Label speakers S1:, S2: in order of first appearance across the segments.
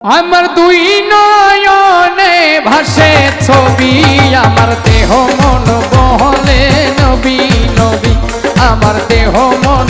S1: আমার দুই নয়নে ভাসে ছবি আমার দেহ মন বহলে নবী নবী আমার দেহ মন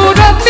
S1: পুরতে